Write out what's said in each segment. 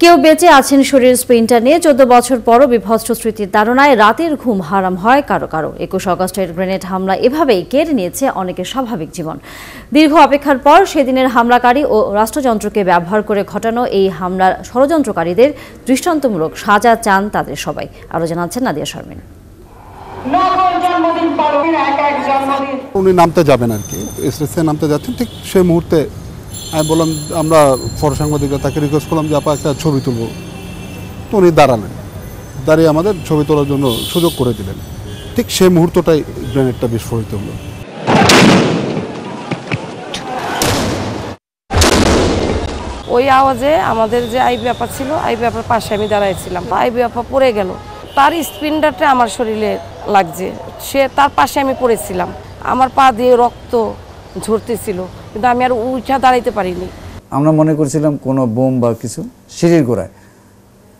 কেউ বেঁচে আছেন শরীর স্পিনটা নিয়ে চোদ্দ বছর পরও বিভৎস স্মৃতির তাড়নায় রাতের ঘুম হারাম হয় কারও কারও। একুশ অগস্টের গ্রেনেড হামলা এভাবেই কেড়ে নিয়েছে অনেকের স্বাভাবিক জীবন। দীর্ঘ অপেক্ষার পর সেদিনের হামলাকারী ও রাষ্ট্রযন্ত্রকে ব্যবহার করে ঘটানো এই হামলার ষড়যন্ত্রকারীদের দৃষ্টান্তমূলক সাজা চান তাদের সবাই। আরও জানাচ্ছেন নাদিয়া শর্মিন। নকল জন্মদিন পালন এক এক জন্মদিন। উনি নামতে যাবেন আর কি। নামতে যাচ্ছেন ঠিক সেই মুহূর্তে আমি বললাম, আমরা ফটো সাংবাদিকরা তাকে রিকোয়েস্ট করলাম যে, আপা, একটা ছবি তুলবো। তো উনি দাঁড়ালেন। দাঁড়িয়ে আমাদের ছবি তোলার জন্য সুযোগ করে দিলেন। ঠিক সেই মুহূর্তটাই গ্রেনেডটা বিস্ফোরিত হলো। ওই আওয়াজে আমাদের যে আইবি আপা ছিল, আইবি আপার পাশে আমি দাঁড়াইছিলাম। আইবি আপা পড়ে গেল। তার স্পিনটাতে আমার শরীরে লাগছে। সে তার পাশে আমি পড়েছিলাম। আমার পা দিয়ে রক্ত ঝরতেছিল, কিন্তু আমি আর উঠা দাঁড়াইতে পারিনি। আমরা মনে করছিলাম কোনো বোম বা কিছু সিঁড়ির গোড়ায়।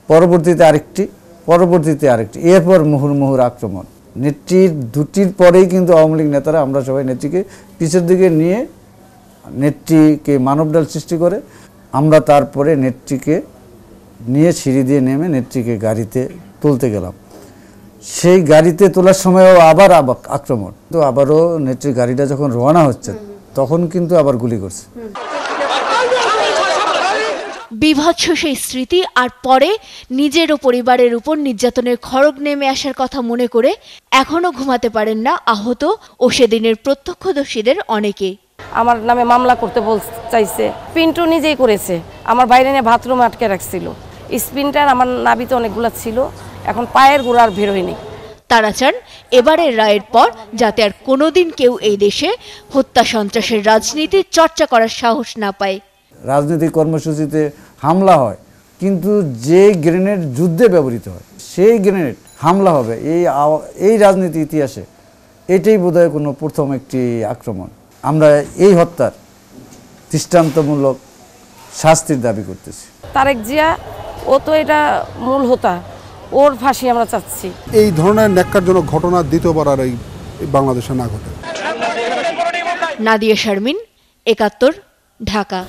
পরবর্তীতে আরেকটি পরবর্তীতে আরেকটি, এরপর মুহুর্মুহুর আক্রমণ। নেত্রীর দুটির পরেই কিন্তু আওয়ামী লীগ নেতারা আমরা সবাই নেত্রীকে পিছের দিকে নিয়ে নেত্রীকে মানবডাল সৃষ্টি করে, আমরা তারপরে নেত্রীকে নিয়ে সিঁড়ি দিয়ে নেমে নেত্রীকে গাড়িতে তুলতে গেলাম। সেই গাড়িতে তোলার সময়ও আবার আবার আক্রমণ। তো আবারও নেত্রীর গাড়িটা যখন রওনা হচ্ছে তখন কিন্তু আবার গুলি করছে। বিভৎস সেই স্মৃতি আর পরে নিজের ও পরিবারের উপর নির্যাতনের খড়গ নেমে আসার কথা মনে করে এখনও ঘুমাতে পারেন না আহত ও সেদিনের প্রত্যক্ষদর্শীদের অনেকে। আমার নামে মামলা করতে বল চাইছে। পিন্টু নিজেই করেছে। আমার বাইরে নিয়ে বাথরুমে আটকে রাখছিল। স্পিনটার আমার নাবিতে অনেকগুলো ছিল। এখন পায়ের গোড়ার আর বেরোয়নি তারা চান এবারের রায়ের পর যাতে আর কোনোদিন কেউ এই দেশে হত্যা সন্ত্রাসের রাজনীতির চর্চা করার সাহস না পায়। রাজনৈতিক কর্মসূচিতে হামলা হয় কিন্তু যে গ্রেনেড যুদ্ধে ব্যবহৃত হয় সেই গ্রেনেড হামলা হবে এই এই রাজনীতি ইতিহাসে। এটাই বোধহয় কোনো প্রথম একটি আক্রমণ। আমরা এই হত্যার দৃষ্টান্তমূলক শাস্তির দাবি করতেছি। তারেক জিয়া ও তো এটা মূল হোতা। ওর ফাঁসি আমরা চাচ্ছি। এই ধরনের ন্যাক্কারজনক ঘটনা দ্বিতীয়বার আর এই এই বাংলাদেশে না ঘটে নাদিয়া শারমিন একাত্তর ঢাকা।